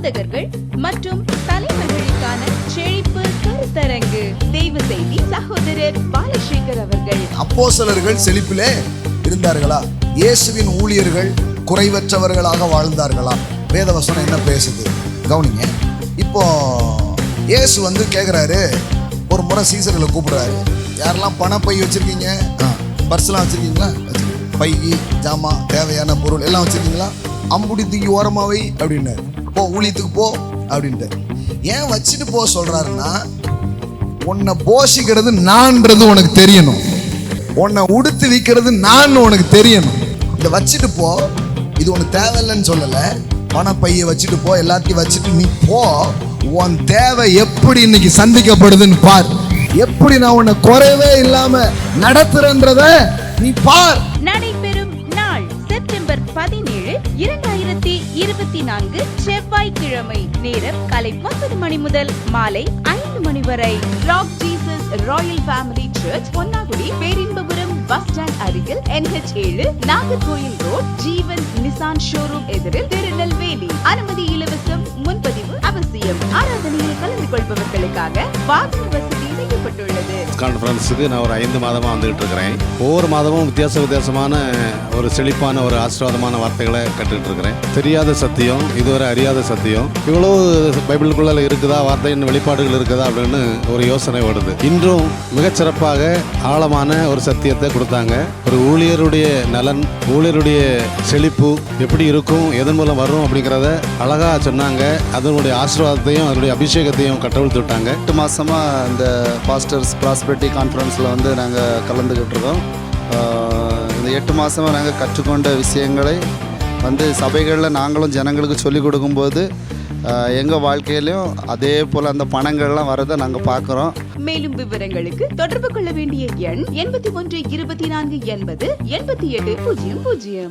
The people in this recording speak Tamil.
போதகர்கள் மற்றும் தலைவர்களுக்கான செழிப்பு கருத்தரங்கு. தெய்வ செய்தி சகோதரர் பாலசேகர் அவர்கள். அப்போசலர்கள் செழிப்பிலே இருந்தார்களா? இயேசுவின் ஊழியர்கள் குறைவற்றவர்களாக வாழ்ந்தார்களா? வேதவசனம் என்ன பேசுது? கவுனிங்க. இப்போ இயேசு வந்து கேட்குறாரு ஒரு முறை சீசர்களை கூப்பிடுறாரு. யாரெல்லாம் பண பை வச்சுருக்கீங்க? ஆ பர்ஸ்லாம் வச்சுருக்கீங்களா? பை ஜாமான் தேவையான பொருள் எல்லாம் வச்சுருக்கீங்களா? அம்புடி தூக்கி ஓரமாவை அப்படின்னாரு. போ ஊழியத்துக்கு போ அப்படின்ட்டு ஏன் வச்சுட்டு போக சொல்றாருன்னா உன்னை போஷிக்கிறது நான்ன்றது உனக்கு தெரியணும். உன்னை உடுத்து விற்கிறது நான் உனக்கு தெரியணும். இதை வச்சுட்டு போ. இது உனக்கு தேவையில்லைன்னு சொல்லலை. பணப்பையை வச்சுட்டு போ எல்லாத்தையும் வச்சுட்டு நீ போ. உன் தேவை எப்படி இன்னைக்கு சந்திக்கப்படுதுன்னு பார். எப்படி நான் உன்னை குறைவே இல்லாம நடத்துறேன்றத நீ பார். நடைபெறும் நாள் செப்டம்பர் பதினேழு இரண்டாயிரத்தி இருபத்தி நான்கு செவ்வாய்க்கிழமை நேரம் காலை பத்து மணி முதல் மாலை ஐந்து மணி வரை. Rock Jesus royal family church Ponnakudi Perinbapuram bus stand அருகில் என்ஹெச் ஏழு Nagercoil road Jeevan Nissan showroom எதிரில் திருநெல்வேலி. கொள்பவர்களுக்காக வாகன வசதி செய்யப்பட்டுள்ளது கான்ஃபரன்ஸுக்கு நான் ஒரு ஐந்து மாதமாக வந்துகிட்டு இருக்கிறேன் ஒவ்வொரு மாதமும் வித்தியாச வித்தியாசமான ஒரு செழிப்பான ஒரு ஆசீர்வாதமான வார்த்தைகளை கற்றுக்கிட்டு இருக்கிறேன் தெரியாத சத்தியம் இதுவரை அறியாத சத்தியம். இவ்வளோ பைபிளுக்குள்ள இருக்குதா? வார்த்தையின் வெளிப்பாடுகள் இருக்குதா? அப்படின்னு ஒரு யோசனை வருது. இன்றும் மிகச்சிறப்பாக ஆழமான ஒரு சத்தியத்தை கொடுத்தாங்க. ஒரு ஊழியருடைய நலன் ஊழியருடைய செழிப்பு எப்படி இருக்கும் எதன் மூலம் வரும் அப்படிங்கிறத அழகாக சொன்னாங்க. அதனுடைய ஆசீர்வாதத்தையும் அதனுடைய அபிஷேகத்தையும் கட்டவிழ்த்து விட்டாங்க எட்டு மாதமாக இந்த பாஸ்டர்ஸ் ப்ராஸ்பெரிட்டி கான்ஃபரன்ஸில் வந்து நாங்கள் கலந்துக்கிட்டு இருக்கோம். இந்த எட்டு மாதமாக நாங்கள் கற்றுக்கொண்ட விஷயங்களை வந்து சபைகளில் நாங்களும் ஜனங்களுக்கு சொல்லிக் கொடுக்கும்போது எங்கள் வாழ்க்கையிலையும் அதே போல் அந்த பணங்கள்லாம் வரதை நாங்கள் பார்க்குறோம். மேலும் விவரங்களுக்கு தொடர்பு கொள்ள வேண்டிய எண் எண்பத்தி ஒன்று இருபத்தி நான்கு எண்பது எண்பத்தி எட்டு பூஜ்ஜியம் பூஜ்ஜியம்.